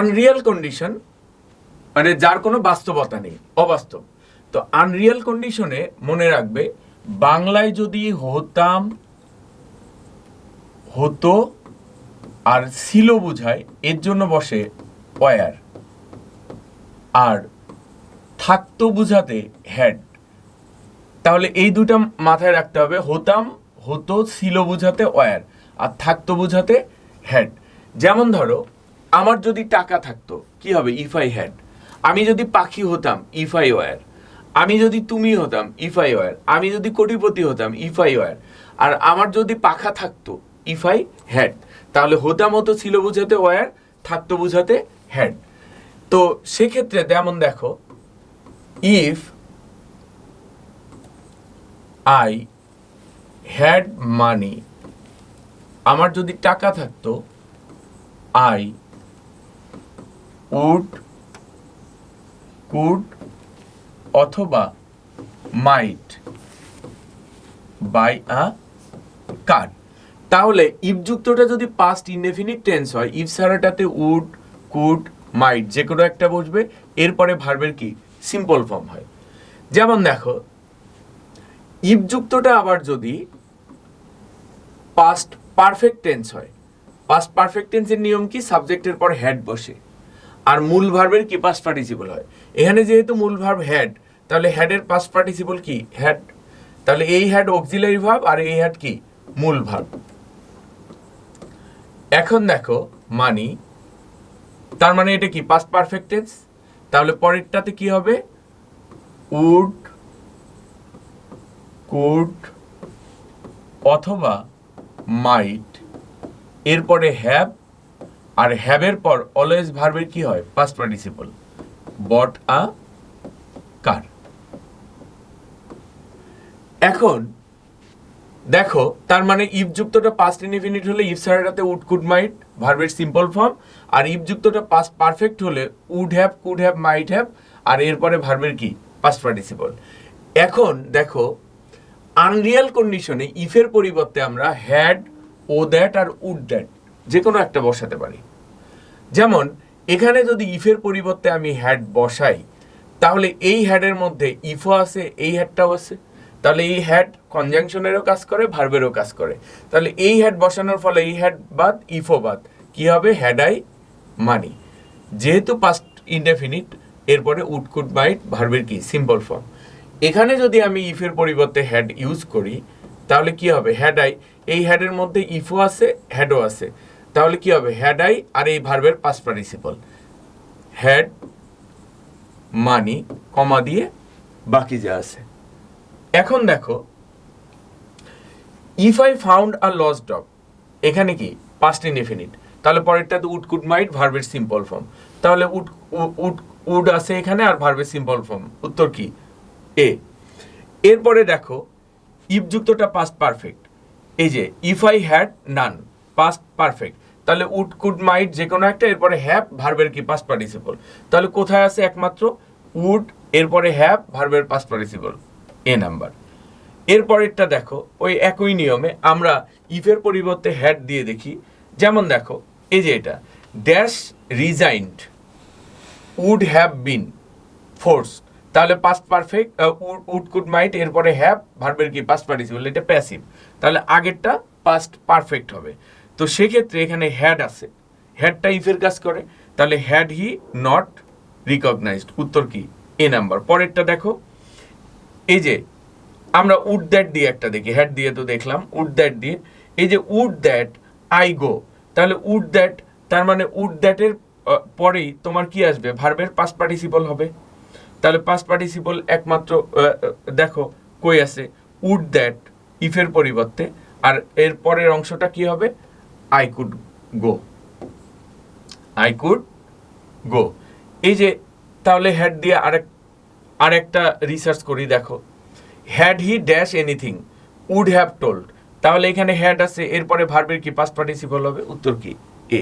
Unreal condition মানে যার কোনো বাস্তবতা নেই, অবাস্তব। তো আনরিয়াল কন্ডিশনে মনে রাখবে, বাংলায় যদি হতাম, হতো, আর ছিল বুঝায়, এর জন্য বসে ওয়ার আর থাকতো বুঝাতে হেড তাহলে এই দুটা মাথায় রাখতে হবে, হতাম, হতো, ছিল বুঝাতে ওয়ার আর থাকতো বুঝাতে হ্যাড যেমন ধরো আমার যদি টাকা থাকতো, কি হবে? ইফ আই হ্যাড আমি যদি পাখি হতাম ইফ আই ওয়ার আমি যদি তুমি হতাম ইফ আই ওয়ার আমি যদি কোটিপতি হতাম ইফ আই ওয়ার আর আমার যদি পাখা থাকতো ইফ আই হ্যাড তাহলে হতাম হতো ছিল বুঝাতে ওয়ার থাকতো বুঝাতে হ্যাড তো সেক্ষেত্রে যেমন দেখো ইফ আই হ্যাড মানি আমার যদি টাকা থাকতো আই উড কুড অথবা মাইট বাই আ কার তাহলে ইফ যুক্তটা যদি পাস্ট ইনডেফিনিট টেন্স হয়, ইফ সারাটাতে উড কুড মাইট যে কোনো একটা বসবে, এরপরে ভার্বের কি? সিম্পল ফর্ম হয়। যেমন দেখো, ইফ যুক্তটা আবার যদি পাস্ট পারফেক্ট টেন্স হয় পাস্ট পারফেক্ট টেন্সের নিয়ম কি? সাবজেক্টের পর হেড বসে। আর মূল ভার্বের কি পাস্ট পার্টিসিপল হয়? এখানে যেহেতু মূল ভার্ব হেড তাহলে হেডের পাস্ট পার্টিসিপল কি? হ্যাড তাহলে এই হেড অক্সিলারি ভার্ব আর এই হেড কি? মূল ভার্ব এখন দেখো, মানি, তার মানে এটা কি? পাস্ট পারফেক্ট টেন্স তাহলে পরেরটাতে কি হবে? উড কুড অথবা মাইট এরপরে হ্যাভ আর হ্যাভের পর অলওয়েজ ভার্বের কি হয়? পাস্ট পার্টিসিপল বট আ কার এখন, দেখো, তার মানে ইফ যুক্তটা পাস্ট ইনডিফিনিট হলে ইফ সারাটাতে উড কুড মাইট ভার্বের সিম্পল ফর্ম আর ইফ যুক্তটা পাস্ট পারফেক্ট হলে would have could have might have আর এরপরে ভার্বের কি? পাস্ট পার্টিসিপল এখন, দেখো আনরিয়াল কন্ডিশনে ইফের পরিবর্তে আমরা হ্যাড ও দ্যাট আর উড দ্যাট যে কোনো একটা বসাতে পারি। যেমন, এখানে যদি ইফের পরিবর্তে আমি হ্যাড বসাই, তাহলে এই হ্যাডের মধ্যে ইফও আছে, এই হ্যাডটাও আছে। তাহলে এই হ্যাড কনজাংশনেরও কাজ করে ভার্বেরও কাজ করে। তাহলে এই হ্যাড বসানোর ফলে এই হ্যাড বাদ ইফও বাদ। কি হবে? হ্যাড আই মানি যেহেতু পাস্ট ইনডেফিনিট এরপরে উডকুড বাইট ভার্বের কি? সিম্পল ফর্ম এখানে যদি আমি ইফের পরিবর্তে হ্যাড ইউজ করি, তাহলে কি হবে? হ্যাড আই এই হ্যাডের মধ্যে ইফও আছে হ্যাডও আছে। তাহলে কি হবে? হ্যাড আই আর এই ভার্বের past participle had money comma দিয়ে বাকি যা আছে। এখন দেখো if I found a lost dog এখানে কি? পাস্ট ইনডিফিনিট তাহলে পরেরটাতে উড কুড মাইট ভার্বের সিম্পল ফর্ম তাহলে উড উড উড আছে এখানে আর ভার্বের সিম্পল ফর্ম উত্তর কি? এ এরপরে দেখো ইফ যুক্তটা পাস্ট পারফেক্ট এই যে if I had known past perfect তাহলে উড কুড মাইট যে কোনো একটা, এরপরে হ্যাভ ভার্বের কি পাস্ট পার্টিসিপল তাহলে কোথায় আছে একমাত্র? উড এরপরে হ্যাভ ভার্বের পাস্ট পার্টিসিপল এ নাম্বার এরপরেরটা দেখো, ওই একই নিয়মে আমরা ইফের পরিবর্তে হ্যাড দিয়ে দেখি। যেমন দেখো, এই যে এটা dash resigned would have been force তাহলে past perfect would could might এরপরে হ্যাভ ভার্বের কি পাস্ট পার্টিসিপল এটা প্যাসিভ তাহলে আগেরটা পাস্ট পারফেক্ট হবে। তো সেক্ষেত্রে এখানে হ্যাড আছে। হ্যাডটা ইফের কাজ করে। তাহলে হ্যাড হি নট রিকগনাইজড উত্তর কি? এ নাম্বার পরেরটা দেখো। এই যে, আমরা উড দ্যাট দিয়ে একটা দেখি। হ্যাড দিয়ে তো দেখলাম। উড দ্যাট দিয়ে। এই যে উড দ্যাট আই গো তাহলে উড দ্যাট তার মানে উড দ্যাটের পরেই তোমার কি আসবে? ভার্বের পাস্ট পার্টিসিপল হবে। তাহলে পাস্ট পার্টিসিপল একমাত্র দেখো, কই আছে? উড দ্যাট ইফের পরিবর্তে। আর এর পরের অংশটা কি হবে? I could go I could go এই যে, তাহলে হেড দিয়ে আরেক, আরেকটা রিসার্চ করি, দেখো। Had he dash anything would have told তাহলে এখানে হ্যাড আছে, এরপরে ভার্বের কি? পাস্ট পার্টিসিপল হবে, উত্তর কি? এ